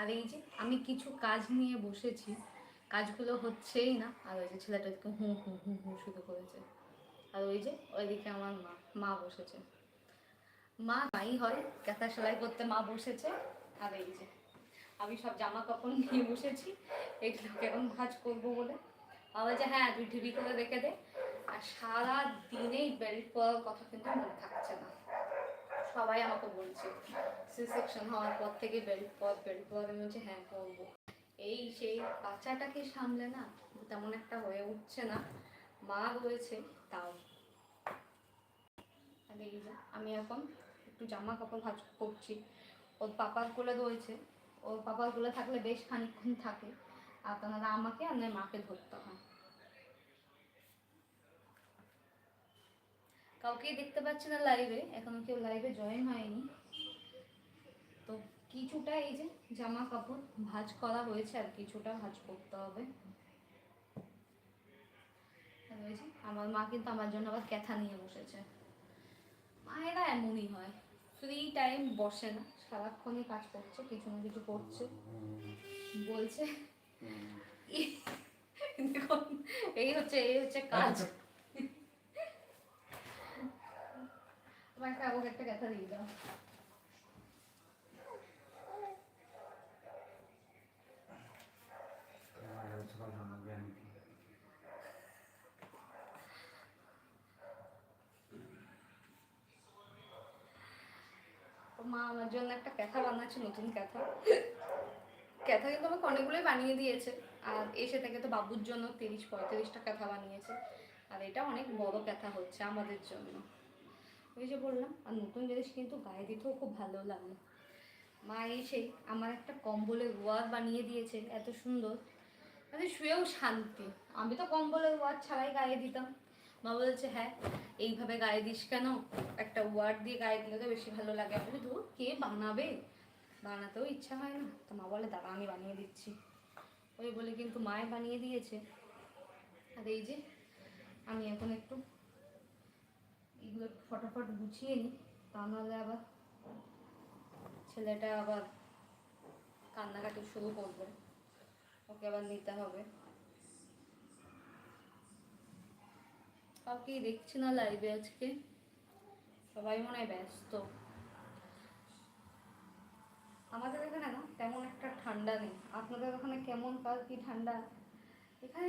আর এই যে আমি কিছু কাজ নিয়ে বসেছি, কাজগুলো হচ্ছেই না। আর ওই যে ছেলেটাকে হু হু হু হু শুরু করেছে। আর ওই যে ওইদিকে আমার মা মা বসেছে। মা মাই হয় কাঁথা সেলাই করতে মা বসেছে। আর এই যে আমি সব জামা কাপড় নিয়ে বসেছি। এগুলোকে এখন ভাজ করব বলে। বাবা যে হ্যাঁ তুই টিভি করে রেখে দে। আর সারা দিনেই বেল্ট পরার কথা কিন্তু মনে থাকছে না। সবাই আমাকে বলছে। সি সেকশন হওয়ার পর থেকে বেল্ট পর বেল্ট পর, আমি বলছি হ্যাঁ করব এই সেই বাচ্চাটাকে সামলে না, তেমন একটা হয়ে উঠছে না। মা রয়েছে তাও। আমি এখন একটু জামা কাপড় ভাজ করছি ওর পাপার কোলে রয়েছে ওর পাপার কোলে থাকলে বেশ খানিকক্ষণ থাকে। আর তারা আমাকে আর মাকে ধরতে হয়। কাউকেই দেখতে পাচ্ছি না লাইভে এখনও কেউ লাইভে জয়েন হয়নি। তো কিছুটা এই যে জামা কাপড় ভাঁজ করা হয়েছে আর কিছুটা ভাঁজ করতে হবে। আমার মা কিন্তু আমার জন্য আবার ক্যাথা নিয়ে বসেছে। মায়েরা এমনই হয়। ফ্রি টাইম বসে না। সারাক্ষণই কাজ করছে কিছু না কিছু করছে। বলছে এই হচ্ছে এই হচ্ছে কাজ। আমাকে আমাকে একটা কথা দিয়ে দাও মা, আমার জন্য একটা ক্যাথা বানাচ্ছে নতুন ক্যাথা। ক্যাথা কিন্তু আমাকে অনেকগুলোই বানিয়ে দিয়েছে। আর এসে থেকে তো বাবুর জন্য তিরিশ পঁয়ত্রিশটা ক্যাথা বানিয়েছে। আর এটা অনেক বড় ক্যাথা হচ্ছে আমাদের জন্য। ওই যে বললাম, আর নতুন জিনিস কিন্তু গায়ে দিতেও খুব ভালো লাগল মা এসে আমার একটা কম্বলের ওয়ার বানিয়ে দিয়েছে, এত সুন্দর। মানে শুয়েও শান্তি। আমি তো কম্বলের ওয়ার ছাড়াই গায়ে দিতাম। মা বলছে হ্যাঁ এইভাবে গায়ে দিস কেন? একটা ওয়ার্ড দিয়ে গায়ে দিলে তো বেশি ভালো লাগে। আমি ধুর, কে বানাবে? বানাতেও ইচ্ছা হয় না। তো মা বলে দাদা আমি বানিয়ে দিচ্ছি। ওই বলে কিন্তু মায়ে বানিয়ে দিয়েছে। আর এই যে, আমি এখন একটু এগুলো ফটাফট গুছিয়ে নিই তা নাহলে আবার ছেলেটা আবার কান্নাকাটি শুরু করবে। ওকে আবার নিতে হবে। কাউকেই দেখছি না লাইভে আজকে। সবাই মনে হয় ব্যস্ত। আমাদের এখানে না তেমন একটা ঠান্ডা নেই। আপনাদের ওখানে কেমন? কাল কি ঠান্ডা? এখানে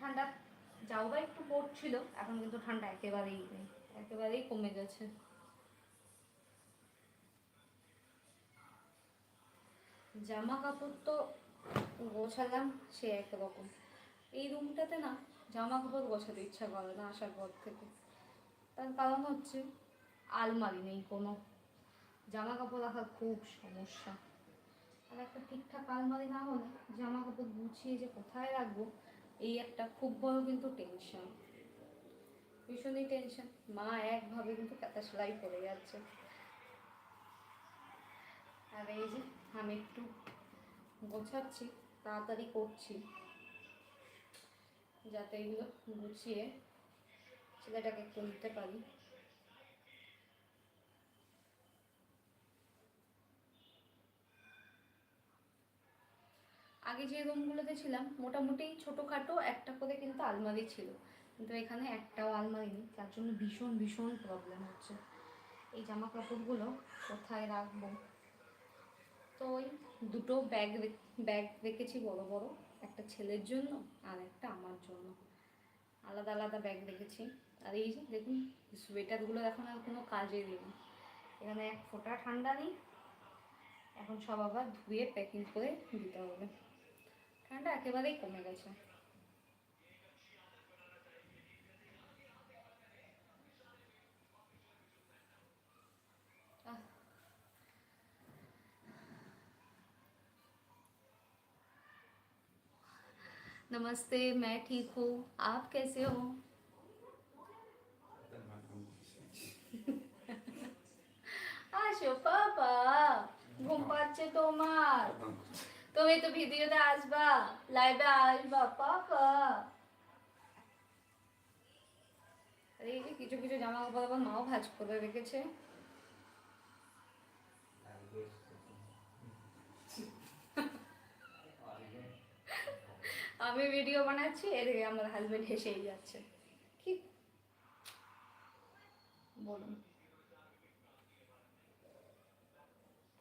ঠান্ডা যাও বা একটু পড়ছিল, এখন কিন্তু ঠান্ডা একেবারেই নেই। একেবারেই কমে গেছে। জামা কাপড় তো গোছালাম, সে একরকম। এই রুমটাতে না জামা কাপড় গোছাতে ইচ্ছা করে না আসার পর থেকে। তার কারণ হচ্ছে আলমারি নেই কোনো। জামা কাপড় রাখার খুব সমস্যা। আর একটা ঠিকঠাক আলমারি না হলে জামা কাপড় গুছিয়ে যে কোথায় রাখব, এই একটা খুব বড় কিন্তু টেনশন ভীষণই টেনশন মা একভাবে কিন্তু কাঁথা সেলাই করে যাচ্ছে। আর এই যে আমি একটু গোছাচ্ছি, তাড়াতাড়ি করছি। যাতে এগুলো গুছিয়ে ছেলেটাকে একটু নিতে পারি। আগে যে রুমগুলোতে ছিলাম, মোটামুটি ছোটোখাটো একটা করে কিন্তু আলমারি ছিল। কিন্তু এখানে একটাও আলমারি নেই তার জন্য ভীষণ ভীষণ প্রবলেম হচ্ছে। এই জামা কাপড়গুলো কোথায় রাখব? তো ওই দুটো ব্যাগ ব্যাগ রেখেছি বড় বড়, একটা ছেলের জন্য আর একটা আমার জন্য। আলাদা আলাদা ব্যাগ রেখেছি। আর এই যে দেখুন সোয়েটারগুলো এখন আর কোনো কাজে নেই এখানে এক ফোঁটা ঠান্ডা নেই, এখন সব আবার ধুয়ে প্যাকিং করে দিতে হবে। ঠান্ডা একেবারেই কমে গেছে। नमस्ते मैं ठीक हूँ आप कैसे हो আসো বাবা ঘুম পাচ্ছে তোমার তুমি তো ভিডিওতে আসবা লাইভে আসবা পাপা আরে এই যে কিছু কিছু জামা কাপড় আবার মাও ভাজ করে রেখেছে আমি ভিডিও বানাচ্ছি এদিকে আমার হাজবেন্ড হেসেই যাচ্ছে কি বলুন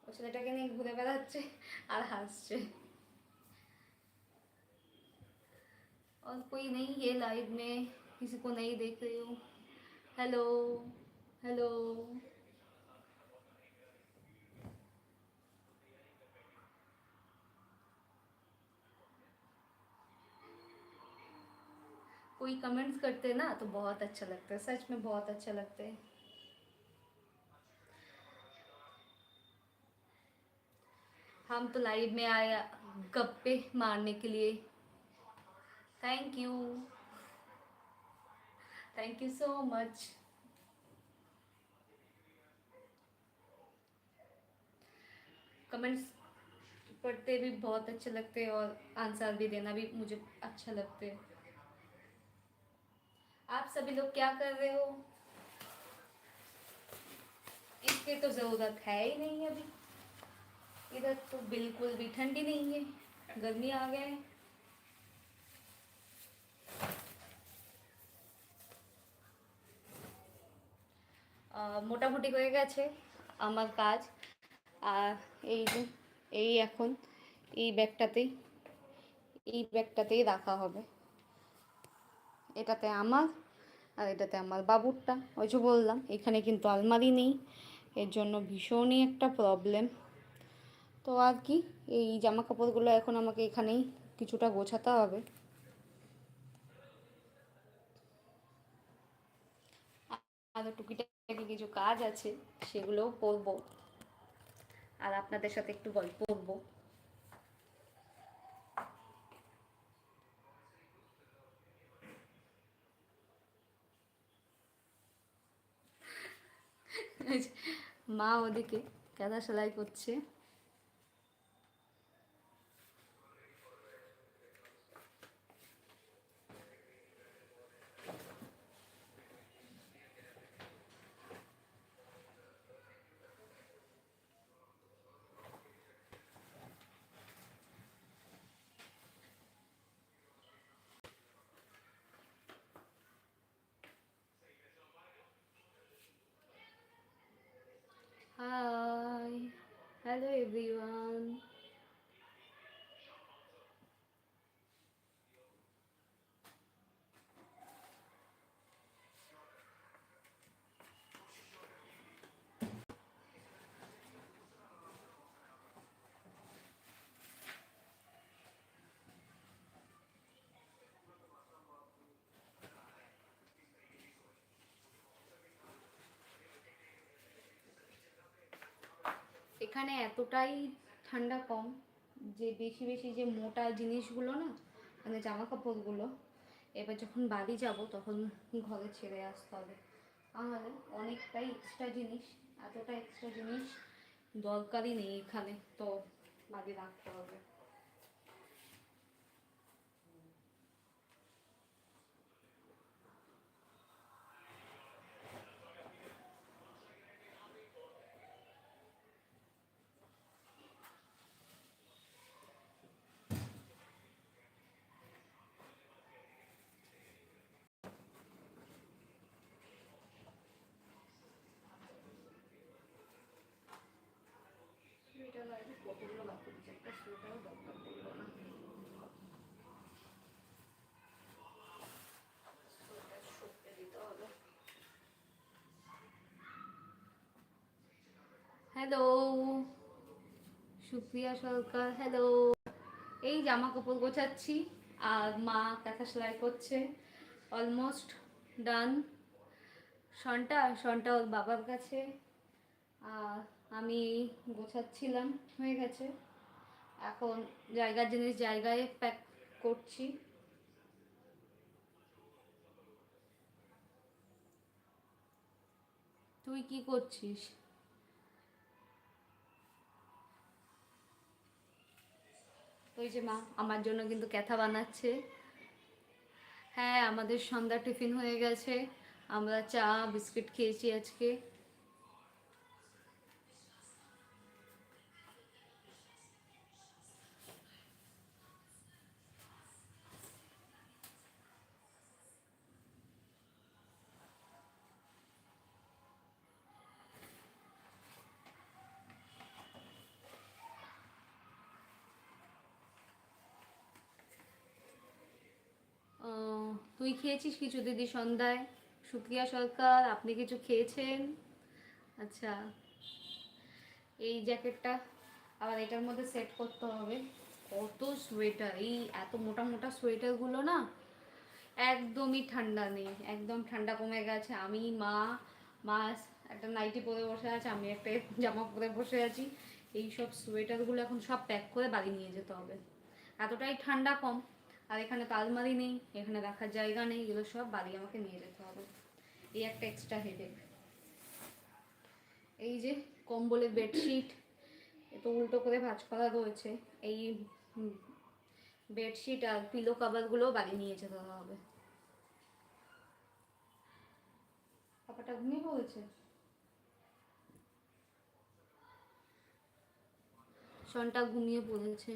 ও ছেলেটাকে নিয়ে ঘুরে বেড়াচ্ছে আর হাসছে और कोई नहीं है लाइव में किसी को नहीं देख रही हूँ हेलो हेलो कोई कमेंट्स करते ना तो बहुत अच्छा लगता है, सच में बहुत अच्छा लगता है। हम तो लाइव में आया गप्पे मारने के लिए। Thank you thank you so much comments पढ़ते भी बहुत अच्छे लगते हैं और आंसर भी देना भी मुझे अच्छा लगते है। आप सभी लोग क्या कर रहे हो इसकी तो ज़रूरत है ही नहीं अभी इधर तो बिल्कुल भी ठंडी नहीं है गर्मी आ गए মোটামুটি হয়ে গেছে আমার কাজ আর এই যে এই এখন এই ব্যাগটাতেই এই ব্যাগটাতেই রাখা হবে এটাতে আমার আর এটাতে আমার বাবুরটা। ওই যে বললাম, এখানে কিন্তু আলমারি নেই। এর জন্য ভীষণই একটা প্রবলেম তো আর কি, এই জামা কাপড়গুলো এখন আমাকে এখানেই কিছুটা গোছাতে হবে। আরও টুকিটাকি কিছু কাজ আছে, সেগুলোও করব। আর আপনাদের সাথে একটু গল্প করব। মা ওদিকে কাদা সেলাই করছে। Hello everyone. এখানে এতটাই ঠান্ডা কম যে বেশি বেশি যে মোটা জিনিসগুলো না মানে জামা কাপড়গুলো এবার যখন বাড়ি যাব তখন ঘরে ছেড়ে আসতে হবে। তাহলে অনেকটাই এক্সট্রা জিনিস, এতটা এক্সট্রা জিনিস দরকারই নেই এখানে, তো বাড়ি রাখতে হবে। হ্যালো সুপ্রিয়া সরকার হ্যালো এই জামা কাপড় গোছাচ্ছি আর মা কাঁথা সেলাই করছে। অলমোস্ট ডান শনটা শনটা ওর বাবার কাছে। আর আমি গোছাচ্ছিলাম, হয়ে গেছে। এখন জায়গার জিনিস জায়গায় প্যাক করছি। তুই কি করছিস? ওই যে মা, আমার জন্য কিন্তু ক্যাথা বানাচ্ছে। হ্যাঁ আমাদের সন্ধ্যা টিফিন হয়ে গেছে। আমরা চা, বিস্কিট খেয়েছি আজকে। খেয়েছিস কিছু দিদি সন্ধ্যায়? সুপ্রিয়া সরকার, আপনি কিছু খেয়েছেন? আচ্ছা এই জ্যাকেটটা আবার এটার মধ্যে সেট করতে হবে। কত সোয়েটার এই এত মোটা মোটা সোয়েটারগুলো না একদমই ঠান্ডা নেই, একদম ঠান্ডা কমে গেছে। আমি মা মা একটা নাইটি পরে বসে আছে, আমি একটা জামা পরে বসে আছি। এই সব সোয়েটারগুলো এখন সব প্যাক করে বাড়ি নিয়ে যেতে হবে। এতটাই ঠান্ডা কম। আর এখানে তো আলমারি নেই, এখানে রাখার জায়গা নেই, এগুলো সব বাড়ি আমাকে নিয়ে যেতে হবে। এই একটা এক্সট্রা হেডেক এই যে কম্বলের বেডশিট এত উল্টো করে ভাজ করা রয়েছে। এই বেডশিট আর পিলো কাভারগুলো বাড়ি নিয়ে যেতে হবে। পাপাটা ঘুমিয়ে পড়েছে? সনটা ঘুমিয়ে পড়েছে।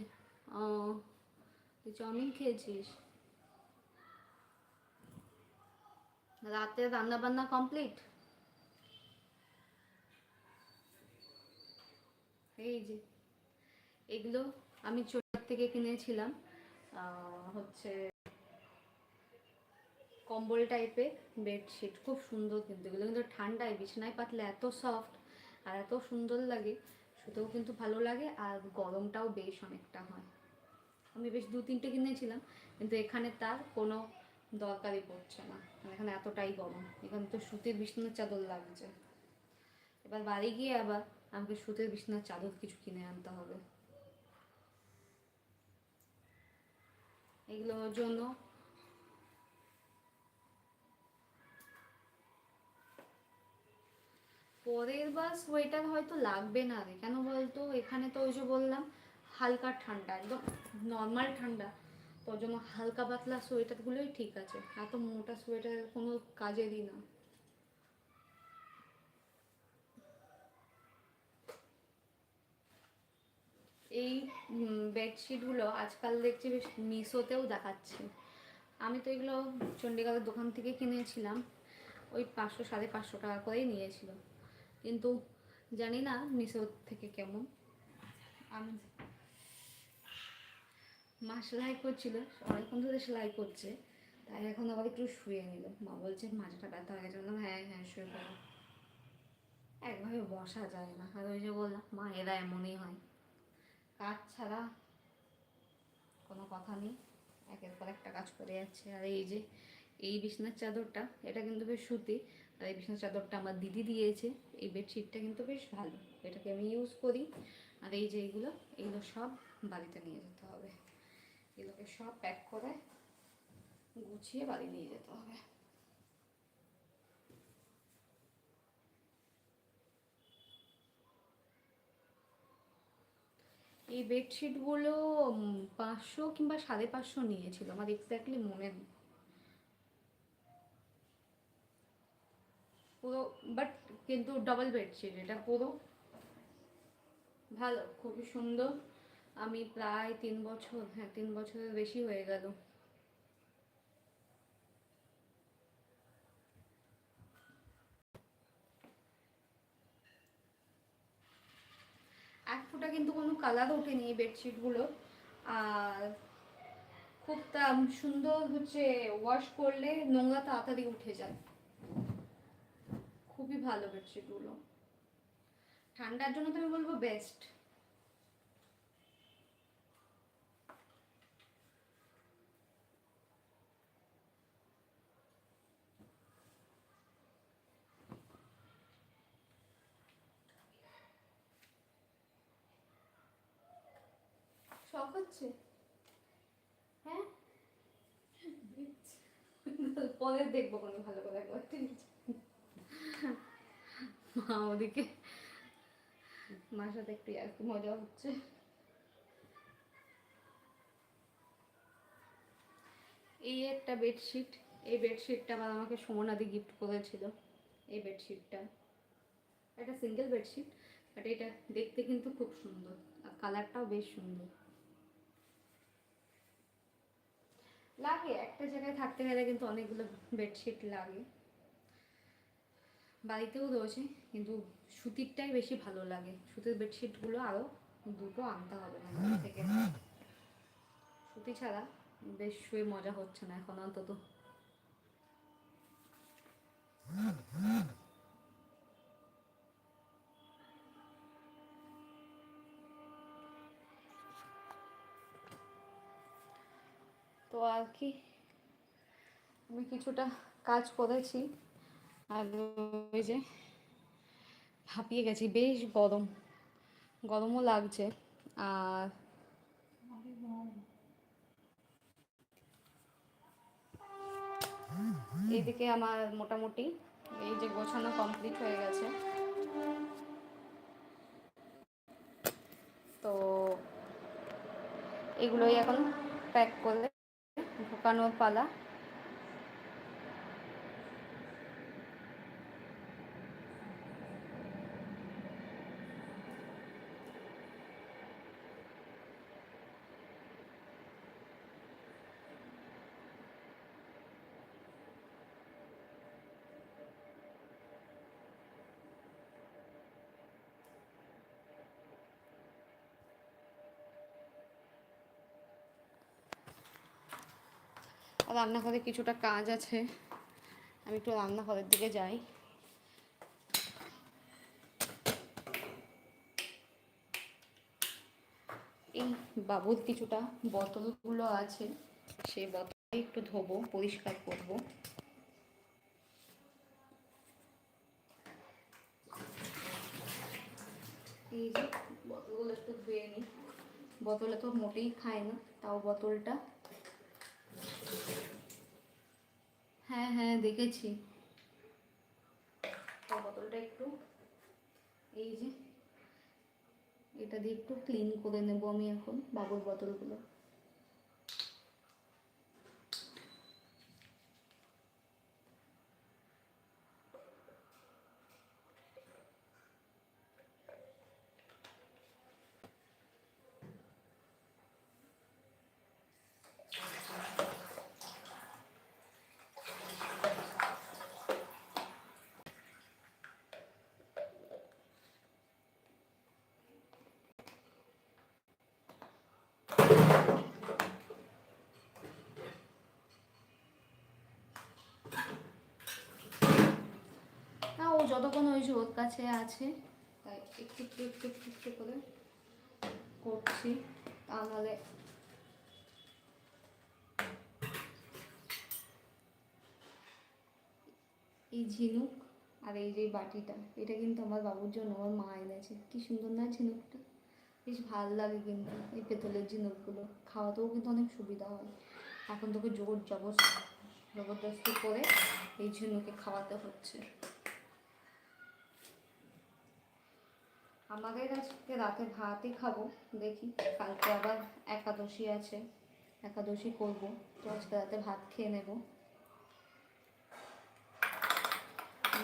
তুই চাউমিন খেয়েছিস? রাতে রান্না বান্না কমপ্লিট এই যে, এগুলো আমি চোটার থেকে কিনেছিলাম হচ্ছে কম্বল টাইপের বেডশিট খুব সুন্দর কিন্তু, এগুলো কিন্তু ঠান্ডায়, বিছানায় পাতলে এত সফট আর এত সুন্দর লাগে, শুতেও কিন্তু ভালো লাগে আর গরমটাও বেশ অনেকটা হয়। আমি বেশ দু তিনটে কিনেছিলাম কিন্তু এখানে তার কোনো দরকারই পড়ছে না। এখানে এতটাই গরম, এখানে তো সুতির বিছানার চাদর লাগছে। এবার বাড়ি গিয়ে আবার আমাকে সুতির বিছানার চাদর কিছু কিনে আনতে হবে। এগুলোর জন্য পরের বার সোয়েটার হয়তো লাগবে না রে। কেন বলতো? এখানে তো ওই যে বললাম হালকা ঠান্ডা, একদম নর্মাল ঠান্ডা। তোর জন্য হালকা পাতলা সোয়েটারগুলোই ঠিক আছে। এত মোটা সোয়েটার কোনো কাজেরই না। এই বেডশিটগুলো আজকাল দেখছি বেশ মিশোতেও দেখাচ্ছে। আমি তো এগুলো চণ্ডীগড়ের দোকান থেকে কিনেছিলাম। ওই পাঁচশো, সাড়ে পাঁচশো টাকা করেই নিয়েছিল। কিন্তু জানি না মিশো থেকে কেমন। আমি মা সেলাই করছিল অনেকক্ষণ ধরে সেলাই করছে, তাই এখন আবার একটু শুয়ে নিল। মা বলছে মাথাটা ব্যথা হয়ে গেছে। বললাম হ্যাঁ হ্যাঁ শুয়ে পড়ো। একভাবে বসা যায় না। আর ওই যে বললাম, মা, এরা এমনই হয়। কাজ ছাড়া কোনো কথা নেই। একের পর একটা কাজ করে যাচ্ছে। আর এই যে, এই বিছনার চাদরটা, এটা কিন্তু বেশ সুতি। আর এই বিছনার চাদরটা আমার দিদি দিয়েছে। এই বেডশিটটা কিন্তু বেশ ভালো। এটাকে আমি ইউজ করি। আর এই যে এইগুলো এইগুলো সব বাড়িতে নিয়ে যেতে হবে। এগুলোকে সব প্যাক করে গুছিয়ে বাড়ি নিয়ে যেতে হবে। এই বেডশিটগুলো পাঁচশো কিংবা সাড়ে পাঁচশো নিয়েছিল, আমার এক্স্যাক্টলি মনে নেই। পুরো বাট কিন্তু ডবল বেডশিট এটা পুরো ভালো, খুবই সুন্দর। আমি প্রায় তিন বছর হ্যাঁ তিন বছরের বেশি হয়ে গেল। এক ফোঁটা কিন্তু কোনো কালার ওঠেনি বেডশিটগুলো আর খুব তা সুন্দর হচ্ছে ওয়াশ করলে নোংরা তাড়াতাড়ি উঠে যায়। খুবই ভালো বেডশিটগুলো ঠান্ডার জন্য তো আমি বলব বেস্ট হচ্ছে? হ্যাঁ? পরে দেখব কোনো ভালো করে মা ওদিকে, মার সাথে একটু আর কি মজা হচ্ছে। এই একটা বেডশিট এই বেডশিটটা আবার আমাকে সুমনাদি গিফট করেছিল। এই বেডশিটটা একটা সিঙ্গেল বেডশিট বাট এটা দেখতে কিন্তু খুব সুন্দর, আর কালারটাও বেশ সুন্দর। লাগে, একটা জায়গায় থাকতে গেলে কিন্তু অনেকগুলো বেডশিট লাগে। বাড়িতেও রয়েছে, কিন্তু সুতিরটাই বেশি ভালো লাগে। সুতির বেডশিটগুলো আরও দুটো আনতে হবে, না থেকে সুতি ছাড়া বেশ শুয়ে মজা হচ্ছে না, এখন অন্তত। তো আর কি, আমি কিছুটা কাজ করেছি আর ওই যে হাঁপিয়ে গেছি, বেশ গরম, গরমও লাগছে আর এইদিকে আমার মোটামুটি এই যে গোছানো কমপ্লিট হয়ে গেছে। তো এগুলোই এখন প্যাক করে ঢোকানোর পালা। রান্নাঘরে কিছুটা কাজ আছে। আমি একটু রান্নাঘরের দিকে যাই। এই বাবুর কিছুটা বোতলগুলো আছে, সেই বোতল একটু ধোবো, পরিষ্কার করব। এই যে বোতলগুলো একটু ধুয়ে নিই। বোতলে তো মোটেই খায় না, তাও বোতলটা হ্যাঁ হ্যাঁ দেখেছি। বোতলটা একটু, এই যে, এটা দিয়ে একটু ক্লিন করে নেব আমি এখন বাবুর বোতলগুলো না ও যতক্ষণ ওই ওর কাছে আছে। তাই একটু একটু একটু একটু একটু করে করছি। তা নাহলে এই ঝিনুক আর এই যে বাটিটা, এটা কিন্তু আমার বাবুর জন্য, আমার মা এনেছে। কি সুন্দর না ঝিনুকটা? বেশ ভালো লাগে কিন্তু এই পেতলের ঝিনুকগুলো। খাওয়াতেও কিন্তু অনেক সুবিধা হয়। এখন তোকে জোর জবর জবরদস্তি করে এই ঝিনুকে খাওয়াতে হচ্ছে। আমাদের আজকে রাতে ভাতই খাব। দেখি, কালকে আবার একাদশী আছে, একাদশী করব। তো আজকে রাতে ভাত খেয়ে নেব।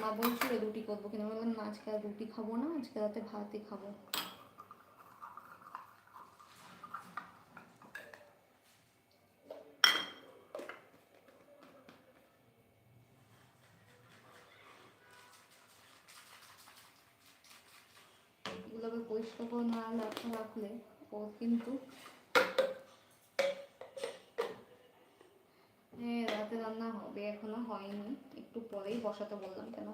মা বলছিল রুটি করব আমি বললাম, না, আজকে আর রুটি খাব না, আজকে রাতে ভাতই খাব এগুলোকে রাখা রাখলে ও কিন্তু হ্যাঁ রাতে রান্না হবে, এখনও হয়নি। একটু পরেই বসাতে বললাম কেন?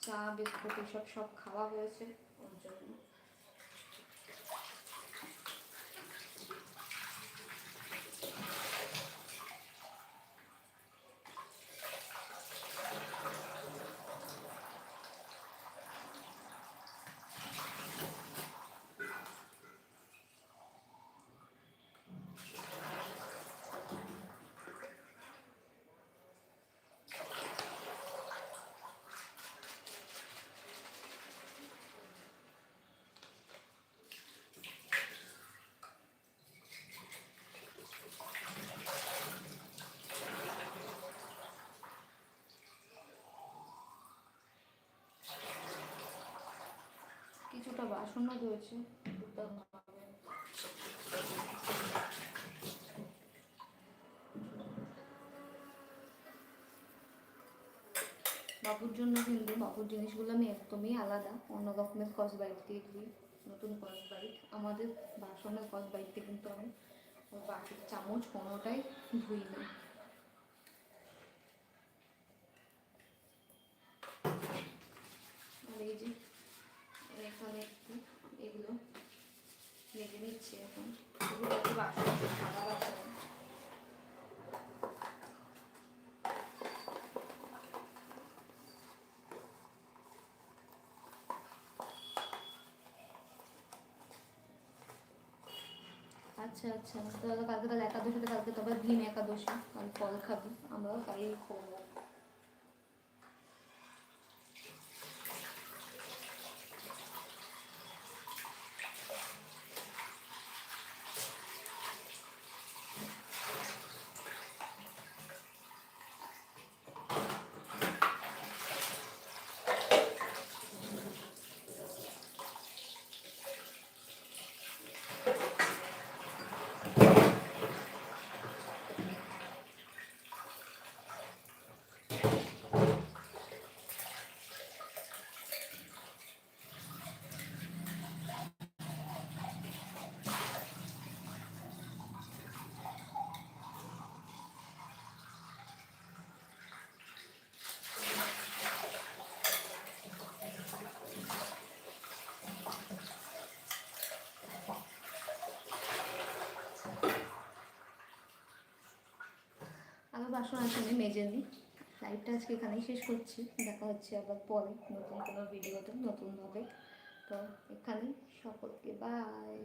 চা, বিস্কুট, এসব সব খাওয়া হয়েছে। ওর জন্য কিছুটা বাসনও রয়েছে বাবুর জন্য কিন্তু বাবুর জিনিসগুলো আমি একদমই আলাদা। অন্য রকমের কস বাইট দিয়ে দিই। নতুন কস বাইট আমাদের বাসনের কস বাইটতে কিন্তু আমি বাটির চামচ কোনোটাই ধুই না। আর এই যে এখানে একটু এগুলো মেজে নিচ্ছি এখন। আচ্ছা আচ্ছা তাহলে কালকে তাহলে একাদশীতে কালকে তবে ভীম একাদশী কাল ফল খাবি। আমরাও তাই করব আরও বাসন আমি মেজে নিই। লাইভটা আজকে এখানেই শেষ করছি। দেখা হচ্ছে আবার পরে নতুন কোনো ভিডিওতে নতুনভাবে তো এখানেই সকলকে বাই